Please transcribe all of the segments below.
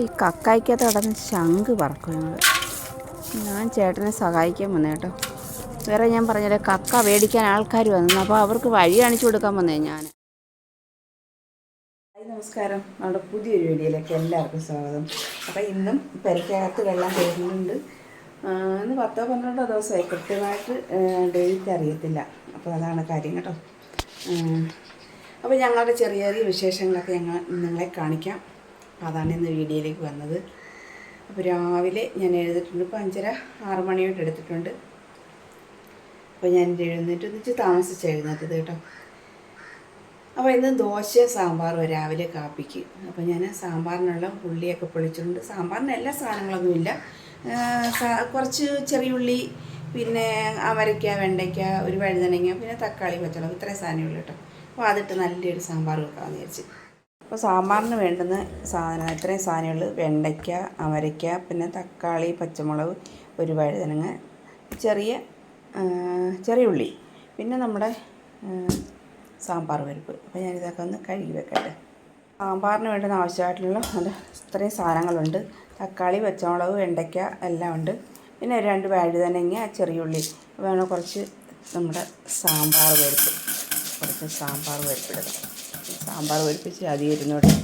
ഈ കക്കായ്ക്കകത്ത് കിടന്ന് ശംഖ് പറക്കും ഞങ്ങൾ ഞാൻ ചേട്ടനെ സഹായിക്കാൻ വന്നേ കേട്ടോ. വേറെ ഞാൻ പറഞ്ഞില്ലേ കക്ക മേടിക്കാൻ ആൾക്കാർ വന്നു. അപ്പോൾ അവർക്ക് വഴി കാണിച്ചു കൊടുക്കാൻ വന്നേ ഞാൻ നമസ്കാരം. നമ്മുടെ പുതിയൊരു വീഡിയോയിലേക്ക് എല്ലാവർക്കും സ്വാഗതം. അപ്പോൾ ഇന്നും പെരക്കകത്ത് വെള്ളം കയറുന്നുണ്ട് ഇന്ന് പത്തോ പന്ത്രണ്ടോ ദിവസമായി കൃത്യമായിട്ട് ഡേറ്റ് അറിയത്തില്ല അപ്പോൾ അതാണ് കാര്യം കേട്ടോ. അപ്പോൾ ഞങ്ങളുടെ ചെറിയ ചെറിയ വിശേഷങ്ങളൊക്കെ ഞങ്ങൾ നിങ്ങളെ കാണിക്കാം. അതാണ് ഇന്ന് വീഡിയോയിലേക്ക് വന്നത്. അപ്പോൾ രാവിലെ ഞാൻ എഴുതിട്ടുണ്ട് ഇപ്പോൾ അഞ്ചര ആറ് മണിയോട്ട് എടുത്തിട്ടുണ്ട്. അപ്പോൾ ഞാൻ എഴുന്നേറ്റ് ഒന്നിച്ച് താമസിച്ച് എഴുന്നേറ്റത് കേട്ടോ. അപ്പോൾ ഇന്ന് ദോശ സാമ്പാറും രാവിലെ കാപ്പിക്ക്. അപ്പോൾ ഞാൻ സാമ്പാറിനുള്ള ഉള്ളിയൊക്കെ പൊളിച്ചിട്ടുണ്ട്. സാമ്പാറിന് എല്ലാ സാധനങ്ങളൊന്നുമില്ല കുറച്ച് ചെറിയ ഉള്ളി പിന്നെ അമരയ്ക്ക വെണ്ടയ്ക്ക ഒരു വഴുതനങ്ങ പിന്നെ തക്കാളി പച്ചമുളക് ഇത്രയും സാധനമുള്ളൂ കേട്ടോ. അപ്പോൾ അതിട്ട് നല്ലൊരു സാമ്പാർ വെക്കാമെന്ന് വിചാരിച്ച്. അപ്പോൾ സാമ്പാറിന് വേണ്ടുന്ന സാധനം ഇത്രയും സാധനങ്ങൾ വെണ്ടയ്ക്ക അമരയ്ക്ക പിന്നെ തക്കാളി പച്ചമുളക് ഒരു വഴുതനങ്ങ ചെറിയ ചെറിയ ഉള്ളി പിന്നെ നമ്മുടെ സാമ്പാർ പരിപ്പ്. അപ്പോൾ ഞാനിതൊക്കെ ഒന്ന് കഴുകി വെക്കട്ടെ. സാമ്പാറിന് വേണ്ടുന്ന ആവശ്യമായിട്ടുള്ള നല്ല ഇത്രയും സാധനങ്ങളുണ്ട്. തക്കാളി പച്ചമുളക് വെണ്ടയ്ക്ക എല്ലാം ഉണ്ട്. പിന്നെ രണ്ട് വഴുതനങ്ങ ചെറിയുള്ളി വേണം കുറച്ച് നമ്മുടെ സാമ്പാർ പരിപ്പ്. കുറച്ച് സാമ്പാർ വരുപ്പിടുക സാമ്പാർ വരുപ്പിച്ച് അതി ഇരുന്നോട്ടെ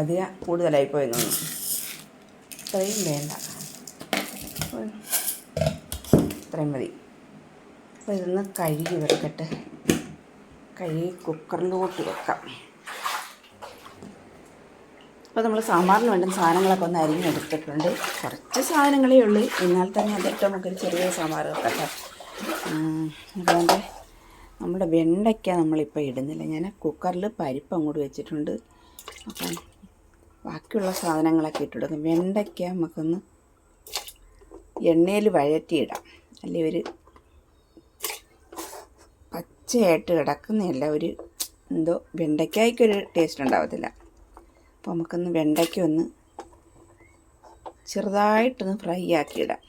അധികം കൂടുതലായി പോയി തോന്നുന്നു. ഇത്രയും വേണ്ട. ഇത്രയും മതി. അപ്പോൾ ഇതൊന്ന് കഴുകി വെക്കട്ടെ. കഴുകി കുക്കറിലോട്ട് വെക്കാം. അപ്പോൾ നമ്മൾ സാമ്പാറിന് വേണ്ട സാധനങ്ങളൊക്കെ ഒന്ന് അരിഞ്ഞെടുത്തിട്ടുണ്ട്. കുറച്ച് സാധനങ്ങളേ ഉള്ളൂ. എന്നാൽ തന്നെ ഏറ്റവും നമുക്കൊരു ചെറിയ സാമ്പാർ വെക്കട്ടെ അതുകൊണ്ട് നമ്മുടെ വെണ്ടയ്ക്ക നമ്മളിപ്പോൾ ഇടുന്നില്ല. ഞാൻ കുക്കറിൽ പരിപ്പ് അങ്ങോട്ട് വെച്ചിട്ടുണ്ട്. അപ്പം ബാക്കിയുള്ള സാധനങ്ങളൊക്കെ ഇട്ടെടുക്കും വെണ്ടയ്ക്ക നമുക്കൊന്ന് എണ്ണയിൽ വഴറ്റിയിടാം. അല്ലെ ഒരു പച്ചയായിട്ട് കിടക്കുന്നില്ല ഒരു എന്തോ വെണ്ടയ്ക്കായിക്കൊരു ടേസ്റ്റ് ഉണ്ടാവത്തില്ല. അപ്പോൾ നമുക്കൊന്ന് വെണ്ടയ്ക്ക ഒന്ന് ചെറുതായിട്ടൊന്ന് ഫ്രൈ ആക്കിയിടാം.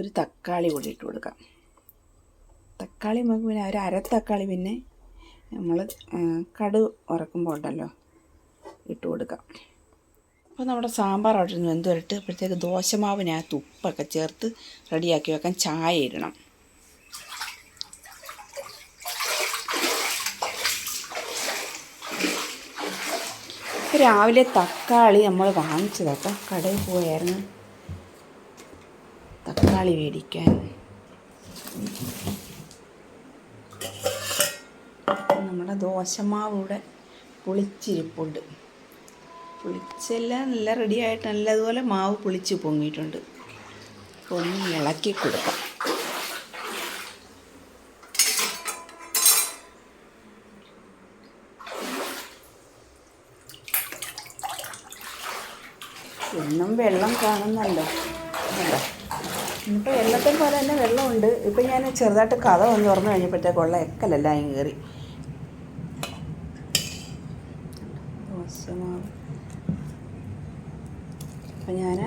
ഒരു തക്കാളി കൂടി ഇട്ട് കൊടുക്കാം. തക്കാളി നമുക്ക് പിന്നെ ഒരു അര തക്കാളി പിന്നെ നമ്മൾ കടു ഉറക്കുമ്പോൾ ഉണ്ടല്ലോ ഇട്ട് കൊടുക്കാം. അപ്പോൾ നമ്മുടെ സാമ്പാർ അവിടെ നിന്ന് വെന്ത് വരട്ട്. അപ്പോഴത്തേക്ക് ദോശമാവിനകത്ത് ഉപ്പൊക്കെ ചേർത്ത് റെഡിയാക്കി വെക്കാൻ ചായ ഇടണം. രാവിലെ തക്കാളി നമ്മൾ വാങ്ങിച്ചതൊക്കെ കടയിൽ പോയായിരുന്നു. തക്കാളി മേടിക്കാൻ നമ്മുടെ ദോശമാവ് ഇവിടെ പുളിച്ചിരിപ്പുണ്ട്. പുളിച്ചെല്ലാം നല്ല റെഡിയായിട്ട് നല്ലതുപോലെ മാവ് പുളിച്ച് പൊങ്ങിയിട്ടുണ്ട്. ഒന്ന് ഇളക്കി കൊടുക്കാം. എന്നും വെള്ളം കാണുന്നല്ലോ. ഇന്നിപ്പോൾ എല്ലാത്തും പോലെ തന്നെ വെള്ളമുണ്ട്. ഇപ്പം ഞാൻ ചെറുതായിട്ട് കഥ വന്ന് തുറന്നു കഴിഞ്ഞപ്പോഴത്തേക്ക് ഉള്ള എക്കലെല്ലാം കയറി. അപ്പം ഞാൻ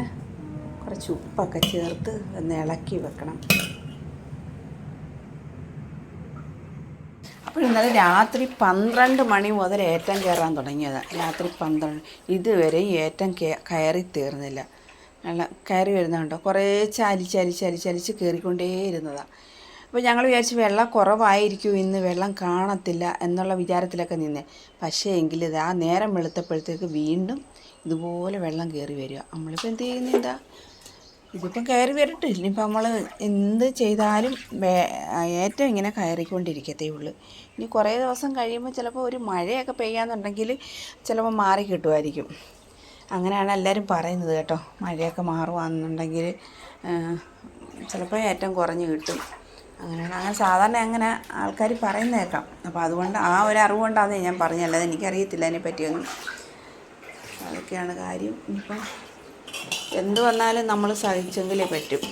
കുറച്ച് ഉപ്പൊക്കെ ചേർത്ത് ഒന്ന് ഇളക്കി വെക്കണം. അപ്പോൾ ഇന്നലെ രാത്രി പന്ത്രണ്ട് മണി മുതൽ ഏറ്റം കയറാൻ തുടങ്ങിയതാണ് രാത്രി പന്ത്രണ്ട് ഇതുവരെ ഏറ്റം കയറി തീർന്നില്ല. നല്ല കയറി വരുന്നുണ്ടോ കുറേ ചാലി ചാലി ചാലി ചലിച്ച് കയറിക്കൊണ്ടേ ഇരുന്നതാണ് അപ്പോൾ ഞങ്ങൾ വിചാരിച്ച് വെള്ളം കുറവായിരിക്കും ഇന്ന് വെള്ളം കാണത്തില്ല എന്നുള്ള വിചാരത്തിലൊക്കെ നിന്നേ. പക്ഷേ എങ്കിൽ ഇത് ആ നേരം വെളുത്തപ്പോഴത്തേക്ക് വീണ്ടും ഇതുപോലെ വെള്ളം കയറി വരിക. നമ്മളിപ്പോൾ എന്ത് ചെയ്യുന്നില്ല ഇതിപ്പം കയറി വരട്ടെ. ഇനിയിപ്പോൾ നമ്മൾ എന്ത് ചെയ്താലും ഏറ്റവും ഇങ്ങനെ കയറിക്കൊണ്ടിരിക്കത്തേ ഉള്ളൂ. ഇനി കുറേ ദിവസം കഴിയുമ്പോൾ ചിലപ്പോൾ ഒരു മഴയൊക്കെ പെയ്യാന്നുണ്ടെങ്കിൽ ചിലപ്പോൾ മാറി കിട്ടുമായിരിക്കും. അങ്ങനെയാണ് എല്ലാവരും പറയുന്നത് കേട്ടോ. മഴയൊക്കെ മാറുകയാണെന്നുണ്ടെങ്കിൽ ചിലപ്പോൾ ഏറ്റവും കുറഞ്ഞ് കിട്ടും. അങ്ങനെയാണ്. അങ്ങനെ സാധാരണ അങ്ങനെ ആൾക്കാർ പറയുന്നേക്കാം. അപ്പോൾ അതുകൊണ്ട് ആ ഒരു അറിവുകൊണ്ടാണ് ഞാൻ പറഞ്ഞല്ലാതെ എനിക്കറിയത്തില്ല അതിനെപ്പറ്റിയൊന്നും. അതൊക്കെയാണ് കാര്യം. ഇനിയിപ്പം എന്ത് വന്നാലും നമ്മൾ സഹിച്ചെങ്കിലേ പറ്റും.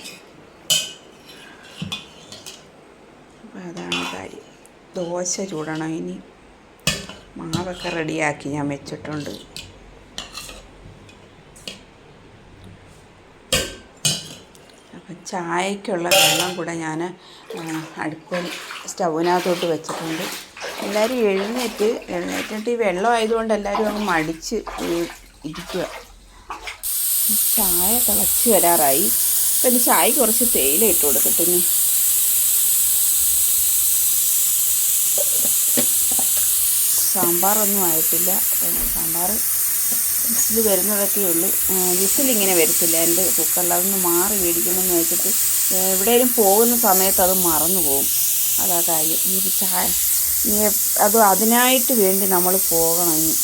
അപ്പം അതാണ് കാര്യം. ദോശ ചൂടണം. ഇനി മാവൊക്കെ റെഡിയാക്കി ഞാൻ വെച്ചിട്ടുണ്ട്. ചായക്കുള്ള വെള്ളം കൂടെ ഞാൻ അടുപ്പിൽ സ്റ്റൗവിനകത്തോട്ട് വെച്ചിട്ടുണ്ട്. എല്ലാവരും എഴുന്നേറ്റ് എഴുന്നേറ്റിട്ട് ഈ വെള്ളം ആയതുകൊണ്ട് എല്ലാവരും അങ്ങ് മടിച്ച് ഇരിക്കുക ചായ തിളച്ച് വരാറായി. അപ്പം ഇനി ചായ കുറച്ച് തേയില ഇട്ട് കൊടുക്കട്ടെ ഇനി. സാമ്പാറൊന്നും ആയിട്ടില്ല. സാമ്പാർ വിസിൽ വരുന്നതൊക്കെ ഉള്ളൂ. വിസിലിങ്ങനെ വരത്തില്ല. എന്റെ കുക്കറിൽ അതൊന്ന് മാറി മേടിക്കണമെന്ന് വെച്ചിട്ട് എവിടെയെങ്കിലും പോകുന്ന സമയത്ത് അത് മറന്നു പോകും. അതാ കാര്യം. ഇനി ചായ അത് അതിനായിട്ട് വേണ്ടി നമ്മൾ പോകണം ഇനി.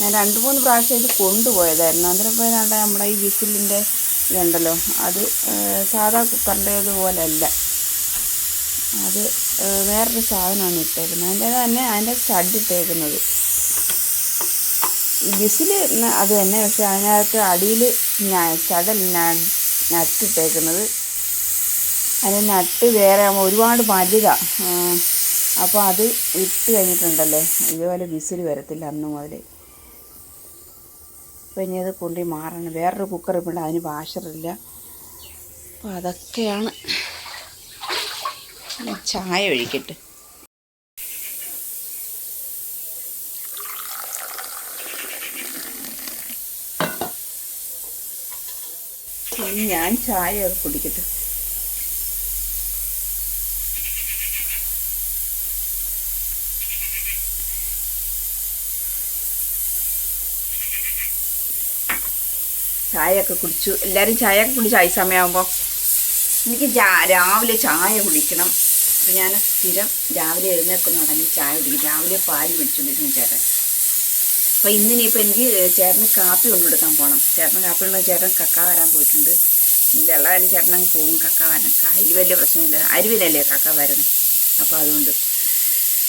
ഞാൻ രണ്ട് മൂന്ന് പ്രാവശ്യം ഇത് കൊണ്ടുപോയതായിരുന്നു. അന്നേരം പോയതാണ്ട് നമ്മുടെ ഈ വിസിലിന്റെ ഇതുണ്ടല്ലോ. അത് സാധാ കുക്കറിന്റെ പോലെ അല്ല അത് വേറൊരു സാധനമാണ് ഇട്ടേക്കുന്നത്. അതിന്റെ തന്നെ അതിന്റെ സ്റ്റഡ് ഇട്ടേക്കുന്നത് വിസിൽ അത് തന്നെ. പക്ഷെ അതിനകത്ത് അടിയിൽ ചടൽ നട്ടിട്ടേക്കുന്നത്. അതിന് നട്ട് വേറെ ഒരുപാട് വലുതാണ് അപ്പോൾ അത് ഇട്ട് കഴിഞ്ഞിട്ടുണ്ടല്ലേ? ഇതുപോലെ വിസിൽ വരത്തില്ല അന്ന് മുതൽ അപ്പോൾ ഇനി അത് കൊണ്ടി മാറണം. വേറൊരു കുക്കർ ഇപ്പോൾ അതിന് വാഷറില്ല അപ്പോൾ അതൊക്കെയാണ്. ചായ ഒഴിക്കട്ടെ. ഇനി ഞാൻ ചായ കുടിക്കട്ടെ. ചായയൊക്കെ കുടിച്ചു. എല്ലാവരും ചായയൊക്കെ കുടിച്ചു ആയി സമയമാകുമ്പോൾ എനിക്ക് രാവിലെ ചായ കുടിക്കണം. അപ്പം ഞാൻ സ്ഥിരം രാവിലെ എഴുന്നേൽക്കുന്ന ഉടനെ ചായ കുടിക്കും. രാവിലെ പാൽ പിടിച്ചുകൊണ്ടിരുന്നു ചേട്ടൻ. അപ്പോൾ ഇന്നിനിപ്പോൾ എനിക്ക് ചേട്ടന് കാപ്പി കൊണ്ടുകൊടുക്കാൻ പോകണം ചേട്ടന് കാപ്പി കൊണ്ടു ചേട്ടൻ കക്ക വരാൻ പോയിട്ടുണ്ട്. വെള്ളമായാലും അതിന് അങ്ങ് പോകും കക്ക വരാൻ കായൽ വലിയ പ്രശ്നമില്ല. അരുവിലല്ലേ കക്ക വരുന്നത് അപ്പോൾ അതുകൊണ്ട്.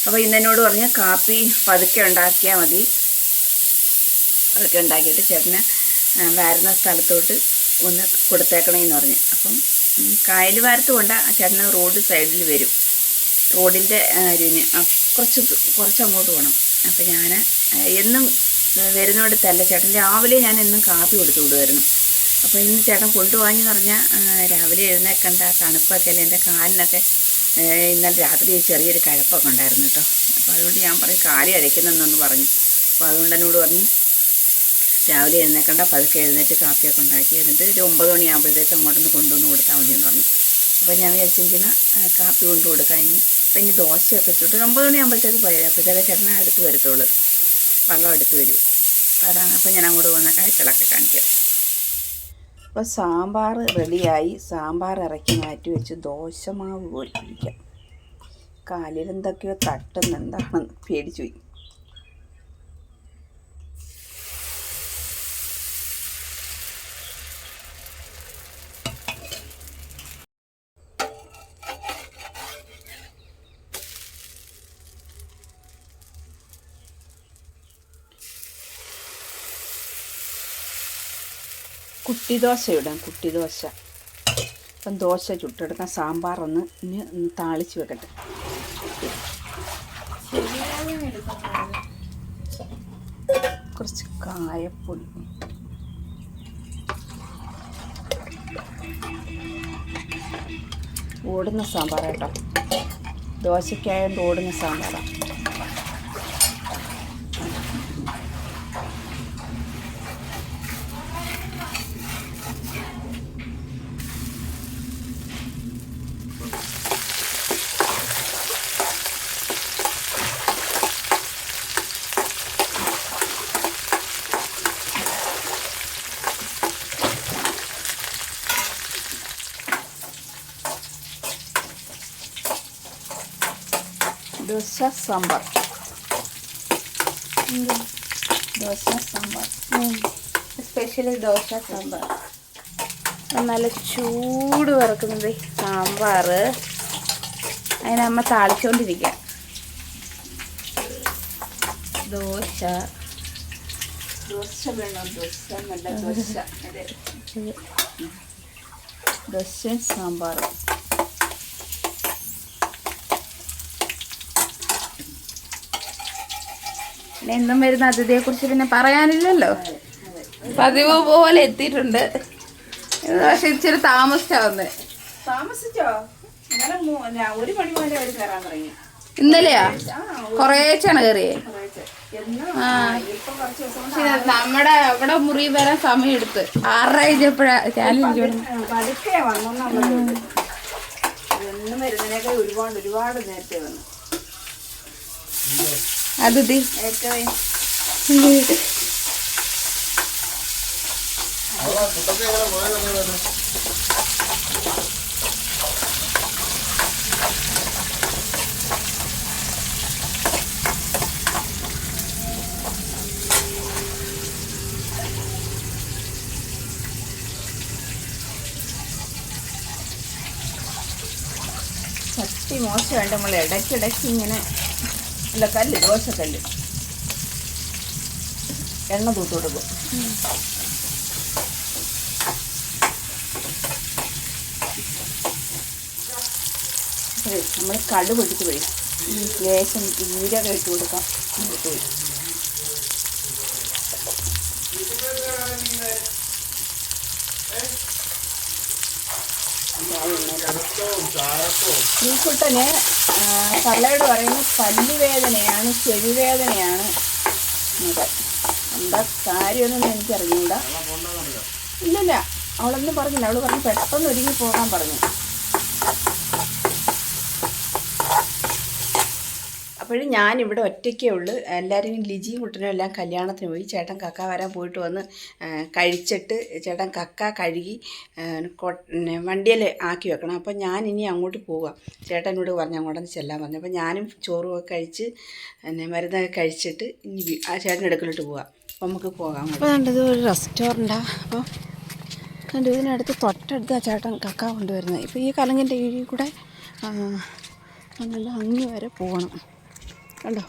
അപ്പോൾ ഇന്നെന്നോട് പറഞ്ഞ് കാപ്പി പതുക്കെ ഉണ്ടാക്കിയാൽ മതി. പതുക്കെ ഉണ്ടാക്കിയിട്ട് ചേട്ടന് വരുന്ന സ്ഥലത്തോട്ട് ഒന്ന് കൊടുത്തേക്കണമെന്ന് പറഞ്ഞു. അപ്പം കായൽ വാരത്ത് കൊണ്ട് ആ ചേട്ടന് റോഡ് സൈഡിൽ വരും. റോഡിന്റെ അരിവിന് കുറച്ച് കുറച്ച് അങ്ങോട്ട് പോകണം അപ്പം ഞാൻ എന്നും വരുന്നിടത്തല്ല ചേട്ടൻ രാവിലെ ഞാൻ എന്നും കാപ്പി കൊടുത്തു വിടുമായിരുന്നു അപ്പോൾ ഇന്ന് ചേട്ടൻ കൊണ്ടുപോകാന്ന് പറഞ്ഞാൽ രാവിലെ എഴുന്നേക്കണ്ട തണുപ്പൊക്കെ അല്ലേ എന്റെ കാലിനൊക്കെ ഇന്നലെ രാത്രി ചെറിയൊരു കഴപ്പൊക്കെ ഉണ്ടായിരുന്നു കേട്ടോ. അപ്പോൾ അതുകൊണ്ട് ഞാൻ പറഞ്ഞു കാലി അഴയ്ക്കുന്നെന്നൊന്ന് പറഞ്ഞു. അപ്പോൾ അതുകൊണ്ട് എന്നോട് പറഞ്ഞു രാവിലെ എഴുന്നേക്കണ്ട പതുക്കെ എഴുന്നേറ്റ് കാപ്പിയൊക്കെ ഉണ്ടാക്കി എന്നിട്ട് ഒരു ഒമ്പത് മണിയാകുമ്പോഴത്തേക്ക് അങ്ങോട്ടൊന്ന് കൊണ്ടുവന്ന് കൊടുത്താൽ എന്ന് പറഞ്ഞു. അപ്പോൾ ഞാൻ വിചാരിച്ചിരിക്കുന്ന കാപ്പി കൊണ്ടു കൊടുക്കാൻ ഇനി. ദോശയൊക്കെ ചുട്ട് ഒമ്പത് മണിയാകുമ്പോഴത്തേക്ക് പോയാലും അപ്പോഴത്തേക്ക് ചേട്ടനെ അടുത്ത് വരത്തുള്ളൂ. വെള്ളം എടുത്ത് വരും. അപ്പോൾ അതാണ് അപ്പോൾ ഞാൻ അങ്ങോട്ട് പോകുന്ന കാഴ്ചകളൊക്കെ കാണിക്കാം. അപ്പോൾ സാമ്പാർ റെഡിയായി. സാമ്പാർ ഇറക്കി മാറ്റി വെച്ച് ദോശമാവ് പോലെ കുഴിക്കാം കാലിൽ എന്തൊക്കെയോ പേടിച്ചു പോയി. കുട്ടി ദോശ ഇടാം കുട്ടി ദോശ അപ്പം ദോശ ചുട്ടെടുക്കാം സാമ്പാർ ഒന്ന് ഇനി ഒന്ന് താളിച്ച് വെക്കട്ടെ. കുറച്ച് കായപ്പൊടി. ഓടുന്ന സാമ്പാറാട്ടോ ദോശയ്ക്കായതുകൊണ്ട് ഓടുന്ന സാമ്പാറാണ് ദോശ സാമ്പാർ. ദോശ സാമ്പാർ. സ്പെഷ്യൽ ദോശ സാമ്പാർ. നല്ല ചൂട് വറക്കുന്നത് സാമ്പാർ. അതിനമ്മ താളിച്ചുകൊണ്ടിരിക്കുക ദോശ. ദോശ വേണം? ദോശ നല്ല ദോശ. ദോശ ദോശ പിന്നെ എന്നും വരുന്ന അതിഥിയെ കുറിച്ച് പിന്നെ പറയാനില്ലല്ലോ. പതിവ് പോലെ എത്തിയിട്ടുണ്ട്. ഇത് പക്ഷെ ഇച്ചിരി താമസിച്ചാ വന്ന്. താമസിച്ചോ? ഒരു മണി പോലെ അവർ കയറാൻ തുടങ്ങി. ഇന്നലെയാ? കൊറേച്ചാണ് കയറിയേ നമ്മുടെ അവിടെ മുറി വരാൻ സമയം എടുത്ത് ആറര കഴിഞ്ഞപ്പോഴാ വരുന്നതിനൊക്കെ ഒരുപാട് ഒരുപാട് നേരത്തെ വന്നു. അത്. ഏറ്റവും ചട്ടി മോശമായിട്ട് നമ്മൾ ഇടയ്ക്കിടയ്ക്ക് ഇങ്ങനെ അല്ല കല്ല് ദോശക്കല്ല്. എണ്ണ തൂത്ത് കൊടുക്കും. നമ്മൾ കടു പൊട്ടിച്ച് പോയി. ലേശം ജീരകം ഇട്ട് കൊടുക്കാം. പോയി. ഈ കുട്ടന് തള്ളയോട് പറയുന്നത് പല്ലുവേദനയാണ് ചെവിവേദനയാണ്. എന്നൊക്കെ എന്താ കാര്യമൊന്നും എനിക്കറിഞ്ഞൂടാ. ഇല്ലില്ല അവളൊന്നും പറഞ്ഞില്ല. അവൾ പറഞ്ഞു പെട്ടെന്ന് ഒരുങ്ങി പോകാൻ പറഞ്ഞു. അപ്പോഴും ഞാനിവിടെ ഒറ്റയ്ക്കേ ഉള്ളൂ. എല്ലാവരും ലിജിയും കുട്ടനും എല്ലാം കല്യാണത്തിന് പോയി. ചേട്ടൻ കക്ക വരാൻ പോയിട്ട് വന്ന് കഴിച്ചിട്ട് ചേട്ടൻ കക്ക കഴുകി വണ്ടിയിൽ ആക്കി വെക്കണം. അപ്പോൾ ഞാൻ ഇനി അങ്ങോട്ട് പോവാം. ചേട്ടനോട് പറഞ്ഞു അങ്ങോട്ടൊന്ന് ചെല്ലാൻ പറഞ്ഞു. അപ്പോൾ ഞാനും ചോറുമൊക്കെ കഴിച്ച് മരുന്നൊക്കെ കഴിച്ചിട്ട് ഇനി ആ ചേട്ടൻ അടുക്കലോട്ട് പോവാം. അപ്പോൾ നമുക്ക് പോകാം അപ്പോൾ കണ്ടത് ഒരു റെസ്റ്റോറന്റാണ് അപ്പോൾ കണ്ടു ഇതിനടുത്ത് തൊട്ടടുത്ത് ആ ചേട്ടൻ കക്ക കൊണ്ടുവരുന്നത്. ഇപ്പോൾ ഈ കലങ്ങിന്റെ കീഴിൽ കൂടെ അങ്ങനെ അങ്ങ് വരെ പോകണം. കണ്ടോ?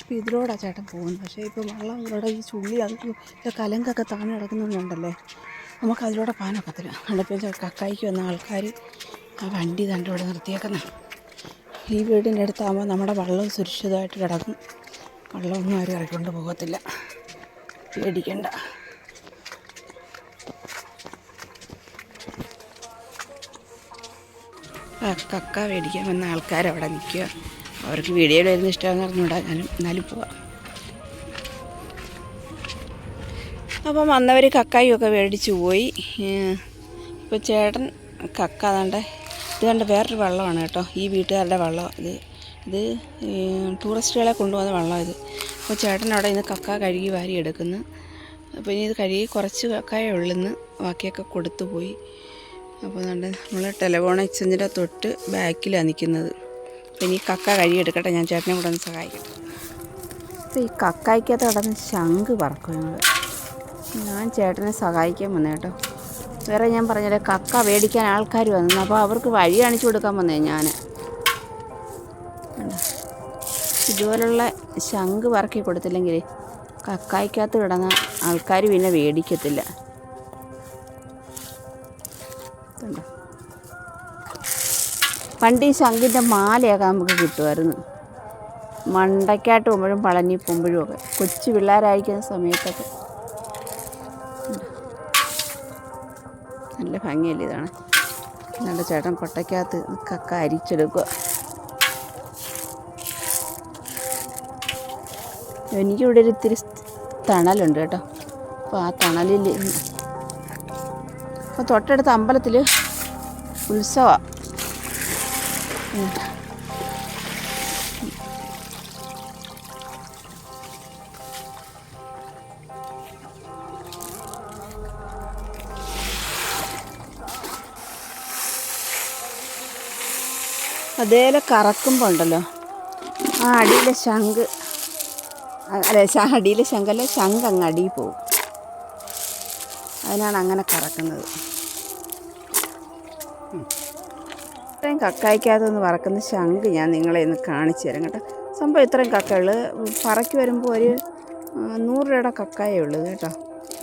ഇപ്പോൾ ഇതിലൂടെ ചേട്ടൻ പോകുന്നു. പക്ഷേ ഇപ്പോൾ വെള്ളം ഇവിടെ ഈ ചുള്ളി അത് കലങ്കൊക്കെ താണു കിടക്കുന്നുണ്ടല്ലേ നമുക്ക് അതിലൂടെ പോകാനൊക്കത്തില്ല. കണ്ടപ്പോൾ കക്കായിക്ക് വന്ന ആൾക്കാർ ആ വണ്ടി തന്റെ ഇവിടെ നിർത്തിയേക്കുന്നത് ഈ വീടിന്റെ അടുത്താകുമ്പോൾ നമ്മുടെ വെള്ളം സുരക്ഷിതമായിട്ട് കിടക്കും. വെള്ളമൊന്നും ആരും ഇറക്കൊണ്ട് പോകത്തില്ല. പേടിക്കണ്ട. കക്ക മേടിക്കാൻ വന്ന ആൾക്കാരവിടെ നിൽക്കുക. അവർക്ക് വീഡിയോ ഇടുന്ന ഇഷ്ടമാണെന്ന് അറിഞ്ഞൂടാ ഞാനും എന്നാലും പോവാം. അപ്പം വന്നവർ കക്കായും ഒക്കെ മേടിച്ച് പോയി. ഇപ്പോൾ ചേട്ടൻ കക്ക അതാണ്ട് ഇത് കണ്ട വേറൊരു വെള്ളമാണ് കേട്ടോ. ഈ വീട്ടുകാരുടെ വെള്ളം ഇത്. ഇത് ടൂറിസ്റ്റുകളെ കൊണ്ടുപോകുന്ന വെള്ളം ഇത്. അപ്പോൾ ചേട്ടൻ അവിടെ ഇന്ന് കക്ക കഴുകി വാരി എടുക്കുന്നു. അപ്പോൾ ഇനി ഇത് കഴുകി കുറച്ച് കക്കായേ നിന്ന് ബാക്കിയൊക്കെ കൊടുത്തു പോയി. അപ്പോൾ അതുകൊണ്ട് നമ്മൾ ടെലഫോൺ എക്സ്ചേഞ്ചിന്റെ തൊട്ട് ബാക്കിലാണ് നിൽക്കുന്നത് അപ്പോൾ ഇനി കക്ക കഴുകിയെടുക്കട്ടെ. ഞാൻ ചേട്ടനെ കൂടെ ഒന്ന് സഹായിക്കട്ടെ അപ്പോൾ ഈ കക്കായ്ക്കകത്ത് കിടന്ന് ശംഖ് പറക്കും ഞങ്ങൾ ഞാൻ ചേട്ടനെ സഹായിക്കാൻ വന്നേ കേട്ടോ. വേറെ ഞാൻ പറഞ്ഞില്ലേ കക്ക മേടിക്കാൻ ആൾക്കാർ വന്നു. അപ്പോൾ അവർക്ക് വഴി കാണിച്ചു കൊടുക്കാൻ വന്നേ ഞാൻ? ഇതുപോലുള്ള ശംഖ് പറക്കി കൊടുത്തില്ലെങ്കിൽ കക്കായ്ക്കകത്ത് കിടന്ന ആൾക്കാർ പിന്നെ മേടിക്കത്തില്ല. പണ്ട് ഈ ശംഖിന്റെ മാലയൊക്കെ നമുക്ക് കിട്ടുമായിരുന്നു. മണ്ടയ്ക്കായിട്ട് പോകുമ്പോഴും പളനി പോകുമ്പോഴും ഒക്കെ. കൊച്ചു പിള്ളേരായിരിക്കുന്ന സമയത്തൊക്കെ. നല്ല ഭംഗിയല്ലേ ഇതാണ്. നല്ല ചേട്ടൻ കൊട്ടയ്ക്കകത്ത് കക്ക അരിച്ചെടുക്കുക. എനിക്കിവിടെ ഒരു ഇത്തിരി തണലുണ്ട് കേട്ടോ. അപ്പോൾ ആ തണലിൽ അപ്പോൾ തൊട്ടടുത്ത അമ്പലത്തിൽ ഉത്സവമാണ് അതേലെ കറക്കുമ്പോൾ ഉണ്ടല്ലോ. ആ അടിയിലെ ശംഖ്. അല്ല അടിയിലെ ശംഖല്ല ശംഖ് അങ്ങ് അടിയിൽ പോവും അതിനാണ് അങ്ങനെ കറക്കുന്നത്. ഇത്രയും കക്കായ്ക്കകത്തുനിന്ന് പറക്കുന്ന ശംഖ് ഞാൻ നിങ്ങളെ ഇന്ന് കാണിച്ചു തരാം കേട്ടോ. സംഭവം ഇത്രയും കക്കകൾ പറക്കി വരുമ്പോൾ ഒരു നൂറ് രൂപയുടെ കക്കായേ ഉള്ളൂ കേട്ടോ.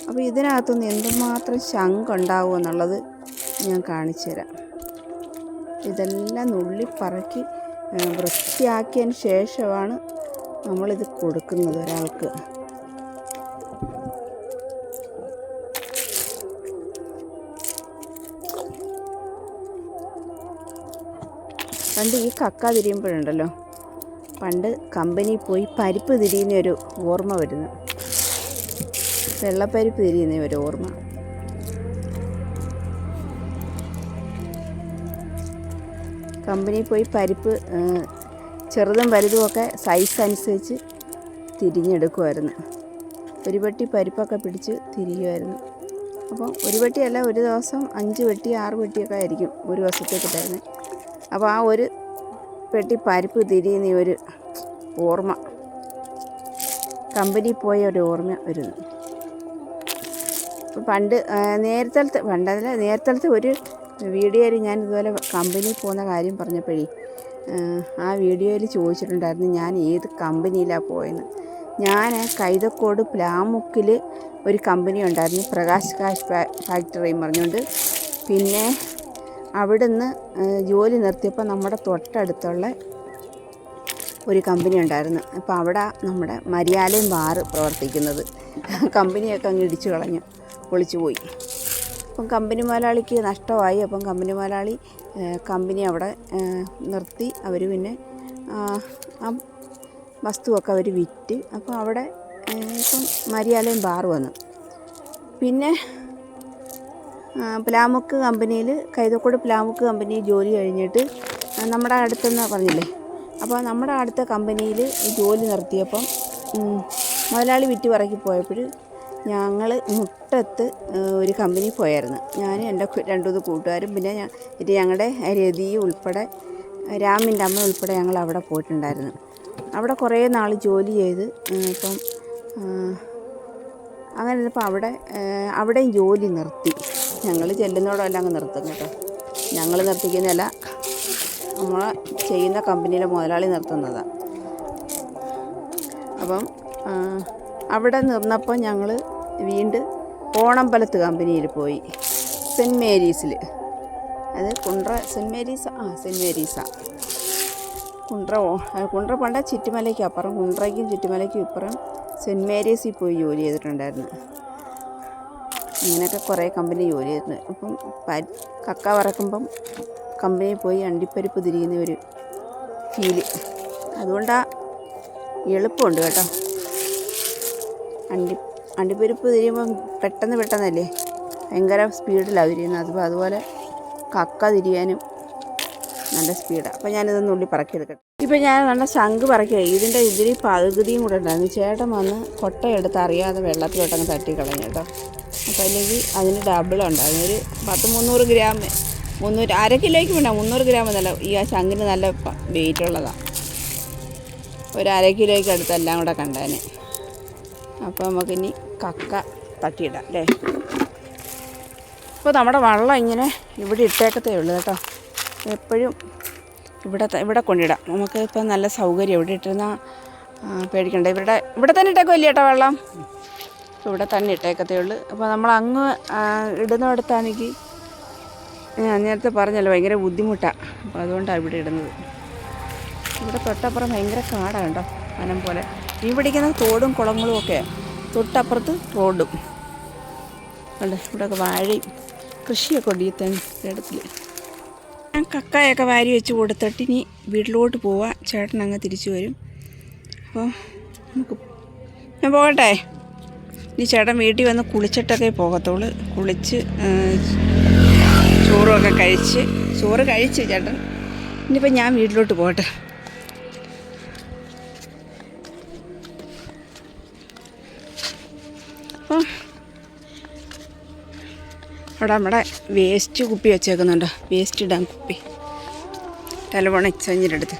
അപ്പോൾ ഇതിനകത്തുനിന്ന് എന്തുമാത്രം ശംഖ് ഉണ്ടാവും എന്നുള്ളത് ഞാൻ കാണിച്ചു തരാം. ഇതെല്ലാം നുള്ളി പറക്കി വൃത്തിയാക്കിയതിന് ശേഷമാണ് നമ്മളിത് കൊടുക്കുന്നത് ഒരാൾക്ക്. പണ്ട് ഈ കക്ക തിരിയുമ്പോഴുണ്ടല്ലോ. പണ്ട് കമ്പനി പോയി പരിപ്പ് തിരിയുന്ന ഒരു ഓർമ്മ വരുന്നു. വെള്ളപ്പരിപ്പ് തിരിയുന്ന ഒരു ഓർമ്മ. കമ്പനി പോയി പരിപ്പ് ചെറുതും വലുതും ഒക്കെ സൈസ് അനുസരിച്ച് തിരിഞ്ഞെടുക്കുമായിരുന്നു ഒരു വെട്ടി പരിപ്പൊക്കെ പിടിച്ച് തിരിയുമായിരുന്നു അപ്പം ഒരു വെട്ടിയല്ല ഒരു ദിവസം അഞ്ച് വെട്ടി ആറ് വെട്ടിയൊക്കെ ആയിരിക്കും ഒരു ദിവസത്തേക്ക് തരുന്നത്. അപ്പോൾ ആ ഒരു പെട്ടി പരിപ്പ് തിരിയുന്ന ഒരു ഓർമ്മ. കമ്പനി പോയ ഒരു ഓർമ്മ വരുന്നു. ഇപ്പം പണ്ട് നേരത്തെ പണ്ടതിൽ നേരത്തെ ഒരു വീഡിയോയിൽ ഞാൻ ഇതുപോലെ കമ്പനി പോകുന്ന കാര്യം പറഞ്ഞപ്പോഴേ ആ, വീഡിയോയിൽ ചോദിച്ചിട്ടുണ്ടായിരുന്നു ഞാൻ ഏത് കമ്പനിയിലാണ് പോയെന്ന്. ഞാൻ കൈതക്കോട് പ്ലാമുക്കിൽ ഒരു കമ്പനി ഉണ്ടായിരുന്നു പ്രകാശ് കാശ് ഫാക്ടറിയും പറഞ്ഞുകൊണ്ട്. പിന്നെ അവിടുന്ന് ജോലി നിർത്തിയപ്പോൾ നമ്മുടെ തൊട്ടടുത്തുള്ള ഒരു കമ്പനി ഉണ്ടായിരുന്നു. അപ്പോൾ അവിടെ നമ്മുടെ മരിയാലയും ബാറ് പ്രവർത്തിക്കുന്നത്. കമ്പനിയൊക്കെ അങ്ങ് ഇടിച്ചു കളഞ്ഞു പൊളിച്ചു പോയി. അപ്പം കമ്പനി മുതലാളിക്ക് നഷ്ടമായി. അപ്പം കമ്പനി മുതലാളി കമ്പനി അവിടെ നിർത്തി. അവർ പിന്നെ ആ, വസ്തുവൊക്കെ അവർ വിറ്റ്. അപ്പോൾ അവിടെ ഇപ്പം മരിയാലയും ബാർ വന്നു. പിന്നെ പ്ലാമുക്ക് കമ്പനിയിൽ കൈതക്കോട് പ്ലാമുക്ക് കമ്പനി ജോലി കഴിഞ്ഞിട്ട് നമ്മുടെ അടുത്തെന്ന് പറഞ്ഞില്ലേ? അപ്പോൾ നമ്മുടെ അടുത്ത കമ്പനിയിൽ ജോലി നിർത്തിയപ്പം മുതലാളി വിറ്റ് പറക്കി പോയപ്പോൾ ഞങ്ങൾ മുട്ടത്ത് ഒരു കമ്പനി പോയായിരുന്നു. ഞാനും എന്റെ രണ്ടു മൂന്ന് കൂട്ടുകാരും പിന്നെ ഇത് ഞങ്ങളുടെ രതി ഉൾപ്പെടെ രാമിന്റെ അമ്മ ഉൾപ്പെടെ ഞങ്ങൾ അവിടെ പോയിട്ടുണ്ടായിരുന്നു. അവിടെ കുറേ നാൾ ജോലി ചെയ്ത് ഇപ്പം അങ്ങനെ ഇപ്പം അവിടെ അവിടെയും ജോലി നിർത്തി. ഞങ്ങൾ ചെല്ലുന്നോടെല്ലാം അങ്ങ് നിർത്തും കേട്ടോ. ഞങ്ങൾ നിർത്തിക്കുന്നതല്ല നമ്മൾ ചെയ്യുന്ന കമ്പനിയിലെ മുതലാളി നിർത്തുന്നതാണ് അപ്പം അവിടെ നിന്നപ്പോൾ ഞങ്ങൾ വീണ്ടും ഓണമ്പലത്ത് കമ്പനിയിൽ പോയി. സെന്റ് മേരീസിൽ അത് കുണ്ട്ര സെന്റ് മേരീസ് ആ സെന്റ് മേരീസാണ് കുണ്ട്ര കുണ്ട്ര പണ്ട ചുറ്റുമലയ്ക്ക് അപ്പുറം കുണ്ട്രയ്ക്കും ചുറ്റുമലയ്ക്കും ഇപ്പുറം സെന്റ് മേരീസിൽ പോയി ജോലി ചെയ്തിട്ടുണ്ടായിരുന്നു. അങ്ങനെയൊക്കെ കുറേ കമ്പനി ജോലി ചെയ്തിട്ടുണ്ട് അപ്പം കക്ക വറക്കുമ്പം കമ്പനിയിൽ പോയി അണ്ടിപ്പരിപ്പ് തിരിയുന്ന ഒരു ഫീൽ. അതുകൊണ്ടാ എളുപ്പമുണ്ട് കേട്ടോ. അണ്ടി അണ്ടിപ്പരിപ്പ് തിരിയുമ്പം പെട്ടെന്ന് പെട്ടെന്നല്ലേ ഭയങ്കര സ്പീഡിലാണ് തിരിയുന്നത്. അപ്പോൾ അതുപോലെ കക്ക തിരിയാനും നല്ല സ്പീഡാണ് അപ്പോൾ ഞാനിതൊന്ന് ഉള്ളി പറക്കിയെടുക്കട്ടെ. ഇപ്പം ഞാൻ നല്ല ശംഖ് പറക്കുക ഇതിന്റെ ഇതിൽ പകുതിയും കൂടെ ഉണ്ടായിരുന്നു. ചേട്ടൻ വന്ന് കൊട്ടയെടുത്ത് അറിയാതെ വെള്ളത്തിലോട്ടങ്ങ് തട്ടി കളഞ്ഞു കേട്ടോ. അപ്പോൾ അല്ലെങ്കിൽ അതിന് ഡബിൾ അതിനൊരു പത്ത് മുന്നൂറ് ഗ്രാം മുന്നൂറ് അര കിലോയ്ക്ക് വേണ്ട മുന്നൂറ് ഗ്രാം നല്ല ഈ ആ ശംഖിന് നല്ല വെയിറ്റ് ഉള്ളതാണ് ഒരു അര കിലോയ്ക്ക് അടുത്ത് എല്ലാം കൂടെ കണ്ടേനെ അപ്പോൾ നമുക്കിനി കക്ക തട്ടിയിടാം അല്ലേ? ഇപ്പോൾ നമ്മുടെ വള്ളം ഇങ്ങനെ ഇവിടെ ഇട്ടേക്കത്തേ ഉള്ളൂ കേട്ടോ. എപ്പോഴും ഇവിടെ ഇവിടെ കൊണ്ടിടാം. നമുക്ക് ഇപ്പം നല്ല സൗകര്യം. ഇവിടെ ഇട്ടിരുന്ന പേടിക്കണ്ട. ഇവിടെ ഇവിടെ തന്നെ ഇട്ടേക്കുമല്ലേ കേട്ടോ വെള്ളം? ഇവിടെ തന്നെ ഇട്ടേക്കത്തേ ഉള്ളൂ. അപ്പോൾ നമ്മൾ അങ്ങ് ഇടുന്നിടത്താണെങ്കിൽ ഞാൻ നേരത്തെ പറഞ്ഞല്ലോ ഭയങ്കര ബുദ്ധിമുട്ടാണ് അപ്പോൾ അതുകൊണ്ടാണ് ഇവിടെ ഇടുന്നത്. ഇവിടെ തൊട്ടപ്പുറം ഭയങ്കര കാടാണ് കേട്ടോ വനം പോലെ. മീൻ പിടിക്കുന്ന തോടും കുളങ്ങളും ഒക്കെ തൊട്ടപ്പുറത്ത് റോഡും. ഉണ്ട് ഇവിടെയൊക്കെ വാഴയും കൃഷിയൊക്കെ ഉണ്ട് ഈ തെങ്ങിടത്തിൽ ഞാൻ കക്കായൊക്കെ വാരി വെച്ച് കൊടുത്തിട്ട് ഇനി വീട്ടിലോട്ട് പോവാം. ചേട്ടൻ അങ്ങ് തിരിച്ചു വരും. അപ്പോൾ നമുക്ക് ഞാൻ പോകട്ടെ? ഇനി ചേട്ടൻ വീട്ടിൽ വന്ന് കുളിച്ചിട്ടൊക്കെ പോകത്തുള്ളൂ. കുളിച്ച് ചോറുമൊക്കെ കഴിച്ച്. ചോറ് കഴിച്ച് ചേട്ടൻ. ഇനിയിപ്പോൾ ഞാൻ വീട്ടിലോട്ട് പോകട്ടെ അവിടെ നമ്മുടെ വേസ്റ്റ് കുപ്പി വെച്ചേക്കുന്നുണ്ട്. വേസ്റ്റ് ഇടാൻ കുപ്പി. തലവണ എക്സ്ചേഞ്ചിന്റെ അടുത്ത്